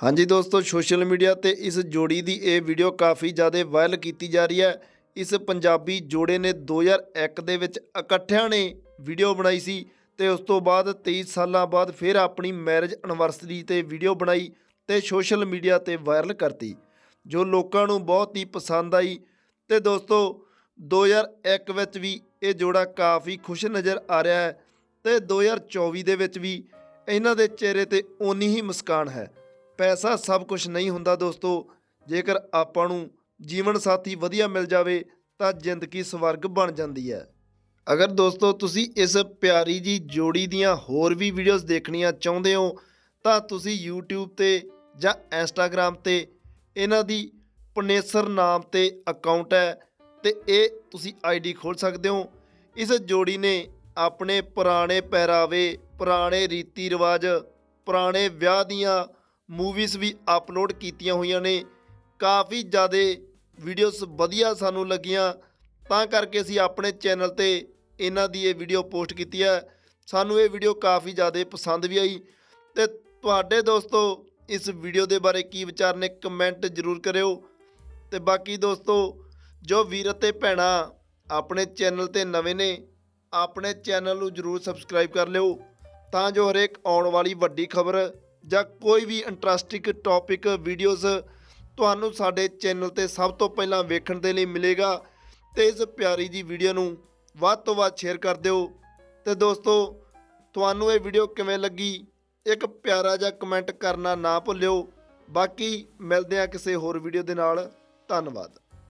ਹਾਂਜੀ ਦੋਸਤੋ, social media ਤੇ ਇਸ ਜੋੜੀ ਦੀ ਇਹ ਵੀਡੀਓ ਕਾਫੀ ਜ਼ਿਆਦਾ ਵਾਇਰਲ ਕੀਤੀ ਜਾ ਰਹੀ ਹੈ। ਇਸ ਪੰਜਾਬੀ ਜੋੜੇ ਨੇ 2001 ਦੇ ਵਿੱਚ ਇਕੱਠਿਆਂ ਨੇ ਵੀਡੀਓ ਬਣਾਈ ਸੀ ਤੇ ਉਸ ਤੋਂ ਬਾਅਦ 23 ਸਾਲਾਂ ਬਾਅਦ ਫਿਰ ਆਪਣੀ ਮੈਰਿਜ ਐਨਵਰਸਰੀ ਤੇ ਵੀਡੀਓ ਬਣਾਈ ਤੇ ਸੋਸ਼ਲ ਮੀਡੀਆ ਤੇ ਵਾਇਰਲ ਕਰਤੀ, ਜੋ ਲੋਕਾਂ ਨੂੰ ਬਹੁਤ ਹੀ ਪਸੰਦ ਆਈ। ਤੇ ਦੋਸਤੋ 2001 ਵਿੱਚ ਵੀ ਇਹ ਜੋੜਾ ਕਾਫੀ ਖੁਸ਼ ਨਜ਼ਰ ਆ ਰਿਹਾ ਹੈ ਤੇ 2024 ਦੇ ਵਿੱਚ ਵੀ ਇਹਨਾਂ ਦੇ ਚਿਹਰੇ ਤੇ ਓਨੀ ਹੀ ਮੁਸਕਾਨ ਹੈ। ਪੈਸਾ ਸਭ ਕੁਝ ਨਹੀਂ ਹੁੰਦਾ ਦੋਸਤੋ, ਜੇਕਰ ਆਪਾਂ ਨੂੰ ਜੀਵਨ ਸਾਥੀ ਵਧੀਆ ਮਿਲ ਜਾਵੇ, ਤਾਂ ਜ਼ਿੰਦਗੀ ਸਵਰਗ ਬਣ ਜਾਂਦੀ ਹੈ। ਅਗਰ ਦੋਸਤੋ ਤੁਸੀਂ ਇਸ ਪਿਆਰੀ ਜੀ ਜੋੜੀ ਦੀਆਂ ਹੋਰ ਵੀ ਵੀਡੀਓਜ਼ ਦੇਖਣੀਆਂ ਚਾਹੁੰਦੇ ਹੋ, ਤਾਂ ਤੁਸੀਂ YouTube ਤੇ ਜਾਂ Instagram ਤੇ ਇਹਨਾਂ ਦੀ ਪਨੇਸਰ ਨਾਮ ਤੇ ਅਕਾਊਂਟ ਹੈ ਤੇ ਇਹ ਤੁਸੀਂ ਆਈਡੀ ਖੋਲ ਸਕਦੇ ਹੋ। ਇਸ ਜੋੜੀ ਨੇ ਆਪਣੇ ਪੁਰਾਣੇ ਪਹਿਰਾਵੇ, ਪੁਰਾਣੇ ਰੀਤੀ ਰਿਵਾਜ ਪੁਰਾਣੇ ਵਿਆਹ ਦੀਆਂ ਮੂਵੀਜ਼ ਵੀ ਅਪਲੋਡ ਕੀਤੀਆਂ ਹੋਈਆਂ ਨੇ। ਕਾਫੀ ਜ਼ਿਆਦਾ ਵੀਡੀਓਜ਼ ਵਧੀਆ ਸਾਨੂੰ ਲੱਗੀਆਂ। ਤਾਂ ਕਰਕੇ ਅਸੀਂ ਆਪਣੇ ਚੈਨਲ ਤੇ ਇਹਨਾਂ ਦੀ ਇਹ ਵੀਡੀਓ ਪੋਸਟ ਕੀਤੀ ਹੈ ਸਾਨੂੰ ਇਹ ਵੀਡੀਓ ਕਾਫੀ ਜ਼ਿਆਦਾ ਪਸੰਦ ਵੀ ਆਈ। ਤੇ ਤੁਹਾਡੇ ਦੋਸਤੋ, ਇਸ ਵੀਡੀਓ ਦੇ ਬਾਰੇ ਕੀ ਵਿਚਾਰ ਨੇ ਕਮੈਂਟ ਜ਼ਰੂਰ ਕਰਿਓ। ਤੇ ਬਾਕੀ ਦੋਸਤੋ, ਜੋ ਵੀਰ ਅਤੇ ਭੈਣਾਂ ਆਪਣੇ ਚੈਨਲ ਤੇ ਨਵੇਂ ਨੇ, ਆਪਣੇ ਚੈਨਲ ਨੂੰ ਜਰੂਰ ਸਬਸਕ੍ਰਾਈਬ ਕਰ ਲਿਓ। ਤਾਂ ਜੋ ਹਰੇਕ ਆਉਣ ਵਾਲੀ ਵੱਡੀ ਖਬਰ ਜਾਂ ਕੋਈ ਵੀ ਇੰਟਰਸਟਿੰਗ ਟੌਪਿਕ ਵੀਡੀਓਜ਼ ਤੁਹਾਨੂੰ ਸਾਡੇ ਚੈਨਲ ਤੇ ਸਭ ਤੋਂ ਪਹਿਲਾਂ ਵੇਖਣ ਦੇ ਲਈ ਮਿਲੇਗਾ ਤੇ ਇਸ ਪਿਆਰੀ ਜੀ ਵੀਡੀਓ ਨੂੰ ਵੱਧ ਤੋਂ ਵੱਧ ਸ਼ੇਅਰ ਕਰ ਦਿਓ। ਤੇ ਦੋਸਤੋ, ਤੁਹਾਨੂੰ ਇਹ ਵੀਡੀਓ ਕਿਵੇਂ ਲੱਗੀ? ਇੱਕ ਪਿਆਰਾ ਜਿਹਾ ਕਮੈਂਟ ਕਰਨਾ ਨਾ ਭੁੱਲਿਓ। ਬਾਕੀ ਮਿਲਦੇ ਆ ਕਿਸੇ ਹੋਰ ਵੀਡੀਓ ਦੇ ਨਾਲ। ਧੰਨਵਾਦ।